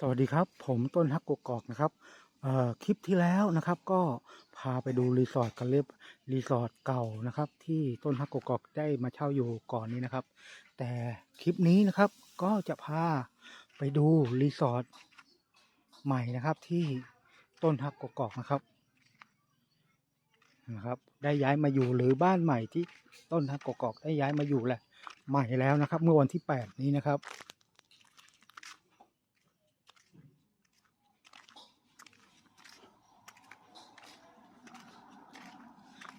สวัสดีครับผมต้นฮักกกอกนะครับคลิปที่แล้วนะครับก็พาไปดูรีสอร์ทกันเรียบรีสอร์ทเก่านะครับ ที่ต้นฮักกกอกได้มาเช่าอยู่ก่อนนี้นะครับ แต่คลิปนี้นะครับก็จะพาไปดูรีสอร์ทใหม่นะครับที่ต้นฮักกกอกนะครับนะครับได้ย้ายมาอยู่หรือบ้านใหม่ที่ต้นฮักกกอกได้ย้ายมาอยู่แหละใหม่แล้วนะครับ เมื่อวันที่แปดนี้นะครับ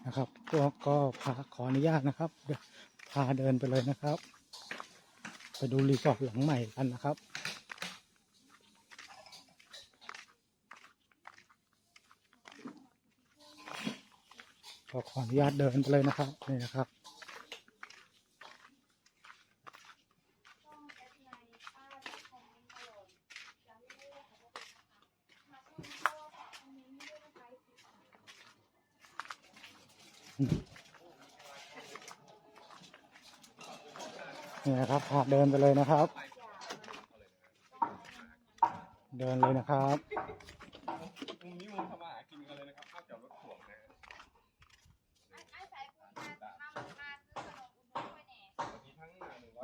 นะครับก็ก็พาขออนุญาตนะครับพาเดินไปเลยนะครับ ไปดูรีสอร์ทหลังใหม่กันนะครับก็ขออนุญาตเดินไปเลยนะครับนี่นะครับ นี่นะครับเดินไปเลยนะครับ เดินเลยนะครับมุมนี้มุมทำอาหารกินกันเลยนะครับข้าวจอดรถถ่วงนะ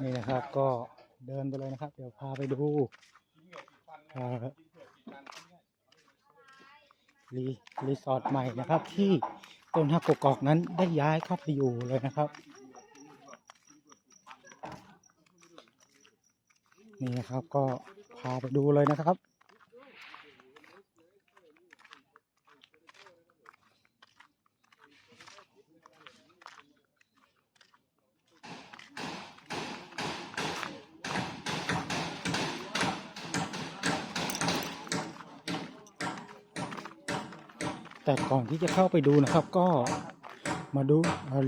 นี่นะครับก็เดินไปเลยนะครับ เดี๋ยวพาไปดูชิ้นเหงื่อกี่ฟันนะอ่ารีรีสอร์ทใหม่นะครับ ที่ต้นฮักกกอกนั้นได้ย้ายเข้าไปอยู่เลยนะครับ นี่นะครับก็พาไปดูเลยนะครับ แต่ก่อนที่จะเข้าไปดูนะครับก็มาดู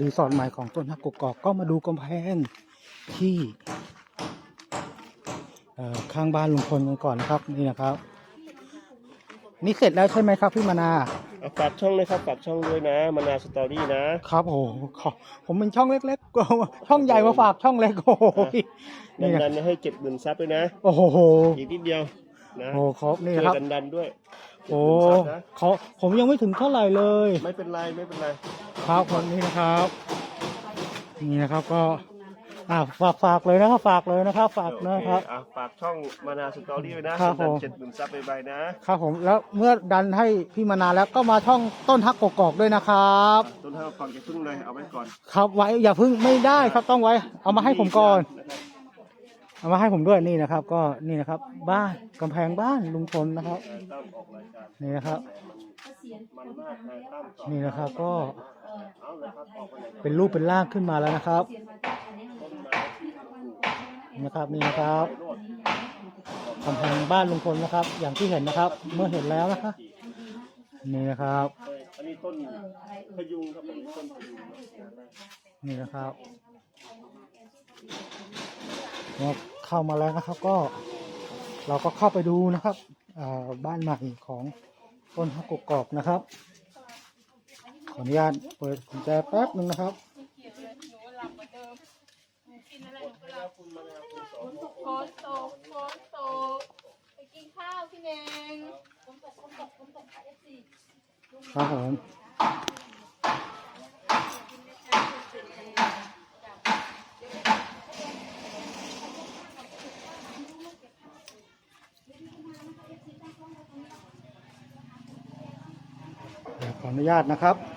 รีสอร์ทใหม่ของต้นฮักกกอกก็มาดูกำแพงที่ ข้างบ้านลุงพลกันก่อนนะครับนี่นะครับ นี่เสร็จแล้วใช่ไหมครับพี่มานาเอาฝากช่องเลยครับฝากช่องด้วยนะมานาสตอรี่นะครับโอ้โหขอผมเป็นช่องเล็กๆก็ช่องใหญ่มาฝากช่องเล็กโอ้โหนี่นะดันๆให้เจ็ดหมื่นซับด้วยนะโอ้โหอีกนิดเดียวนะโอ้โหครับนี่ช่วนะครับยดันๆด้วยโอ้70,000ซับนะเขาผมยังไม่ถึงเท่าไหร่เลย ไม่เป็นไรไม่เป็นไร ครับคนนี้นะครับ นี่นะครับก็ อ่าฝากฝากเลยนะครับฝากเลยนะครับฝากโอนะเคครับอะฝากช่องมานาสตอรี่ด้วยนะครับดัผนมเจ็ดหมื่นซับไปๆนะครับผมแล้วเมื่อดันให้พี่มานานแล้วก็มาช่องต้นฮักกกอกด้วยนะครับ ต้นท่าฟังจะพึ่งเลยเอาไว้ก่อนครับไว้อย่าเพึ่งไม่ได้ครับต้องไว้ เอามาให้ผมก่อน นะครับเอามาให้ผมด้วยนี่นะครับ ก็นี่นะครับ บ้านกำแพงบ้านลุงพลนะครับ ตั้มออกรายการนี่นะครับ มันมากนะตั้มต่อนี่นะครับก็เอาเลยครับออกไปเลย เป็นรูปเป็นร่างขึ้นมาแล้วนะครับต้นไม้ที่ปลูก นะครับนี่นะครับกำแพงบ้านลุงพลนะครับ อย่างที่เห็นนะครับ เมื่อเห็นแล้วนะครับนี่นะครับอันนี้ต้นพยุงครับอันนี้ต้นพยุงนี่นะครับเนี่ยเข้ามาแล้วนะครับก็ เราก็เข้าไปดูนะครับบ้านใหม่ของต้นฮักกกอกนะครับขออนุญาตเปิดกุญแจแป๊บหนึ่งนะครับ โพสโตกโพสโตกไปกินข้าวพี่เนงครับผมเดี๋ยวขออนุญาตนะครับ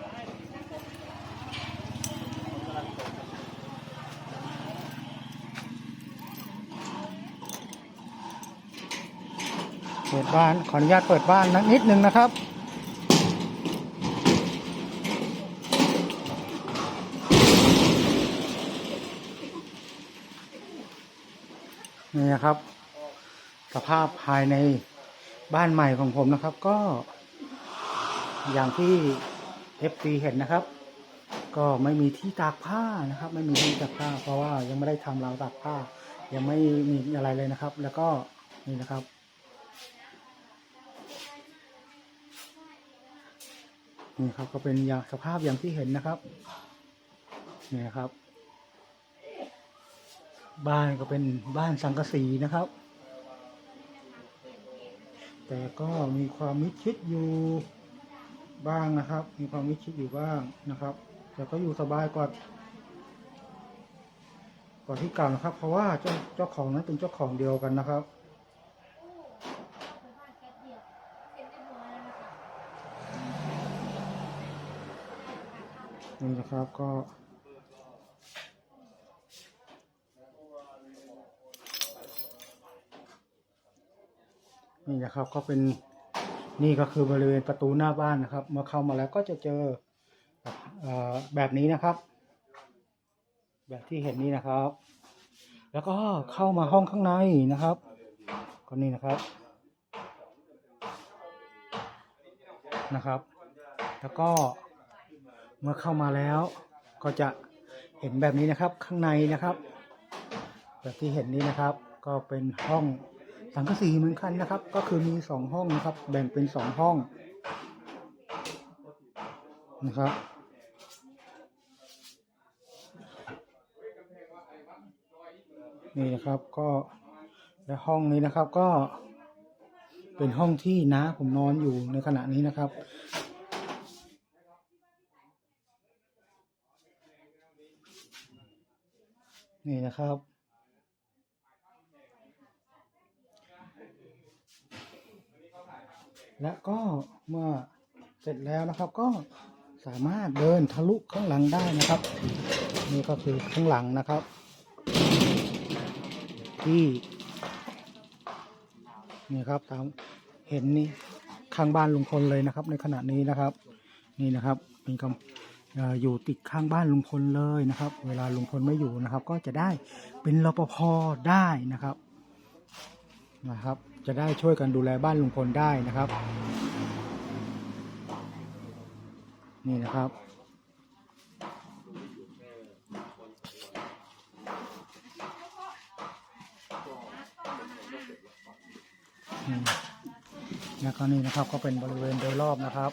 บ้านขออนุญาตเปิดบ้านนักนิดนึงนะครับ นี่นะครับ สภาพภายในบ้านใหม่ของผมนะครับ ก็ อย่างที่ FP เห็นนะครับ ก็ไม่มีที่ตากผ้านะครับ ไม่มีที่ตากผ้า เพราะว่ายังไม่ได้ทำราวตากผ้า ยังไม่มีอะไรเลยนะครับ แล้วก็นี่นะครับ นี่ครับก็เป็นอย่างสภาพอย่างที่เห็นนะครับนี่นะครับ บ้านก็เป็นบ้านสังกะสีนะครับ แต่ก็มีความมิดชิดอยู่บ้างนะครับ มีความมิดชิดอยู่บ้างนะครับ แต่ก็อยู่สบายกว่ากว่าที่เก่านะครับ เพราะว่าเจ้าเจ้าของนั้นเป็นเจ้าของเดียวกันนะครับ นี่นะครับก็นี่นะครับก็เป็นนี่ก็คือบริเวณประตูหน้าบ้านนะครับ เมื่อเข้ามาแล้วก็จะเจอแบบเออแบบนี้นะครับ แบบที่เห็นนี่นะครับ แล้วก็เข้ามาห้องข้างในนะครับ ก็นี่นะครับนะครับ แล้วก็ เมื่อเข้ามาแล้วก็จะเห็นแบบนี้นะครับข้างในนะครับ แบบที่เห็นนี้นะครับ ก็เป็นห้องสังกะสีเหมือนกันนะครับ ก็คือมีสองห้องนะครับ แบ่งเป็นสองห้องนะครับนี่นะครับก็และห้องนี้นะครับก็เป็นห้องที่น้าผมนอนอยู่ในขณะนี้นะครับ นี่นะครับ และก็เมื่อเสร็จแล้วนะครับก็สามารถเดินทะลุข้างหลังได้นะครับ นี่ก็คือข้างหลังนะครับ ที่นี่ครับตามเห็นนี่ข้างบ้านลุงพลเลยนะครับ ในขณะนี้นะครับ นี่นะครับเป็นกำ อยู่ติดข้างบ้านลุงพลเลยนะครับ เวลาลุงพลไม่อยู่นะครับ ก็จะได้เป็นรปภได้นะครับนะครับ จะได้ช่วยกันดูแลบ้านลุงพลได้นะครับ นี่นะครับแล้วก็นี่นะครับก็เป็นบริเวณโดยรอบนะครับ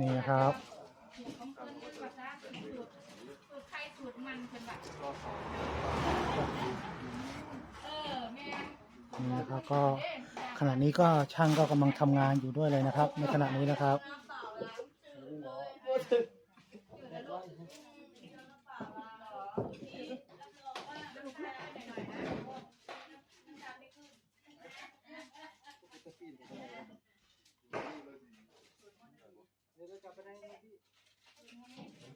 นี่นะครับ นี่นะครับก็ขณะนี้ก็ช่างก็กำลังทำงานอยู่ด้วยเลยนะครับ ในขณะนี้นะครับ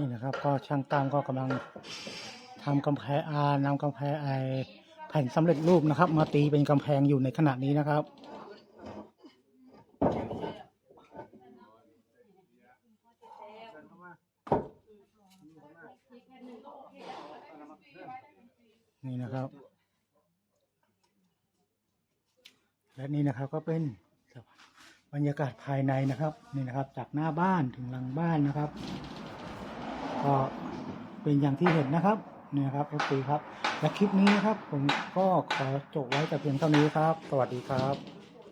ี่นะครับ ก็ช่างตามก็กำลังทำกำแพงอานำกำแพงไอแผ่นสำเร็จรูปนะครับ มาตีเป็นกำแพงอยู่ในขณะนี้นะครับนี่นะครับ และนี่นะครับก็เป็นบรรยากาศภายในนะครับ นี่นะครับ จากหน้าบ้านถึงหลังบ้านนะครับ ก็เป็นอย่างที่เห็นนะครับนี่นะครับโอเคครับ และคลิปนี้นะครับ ผมก็ขอจบไว้แต่เพียงเท่านี้ครับ สวัสดีครับ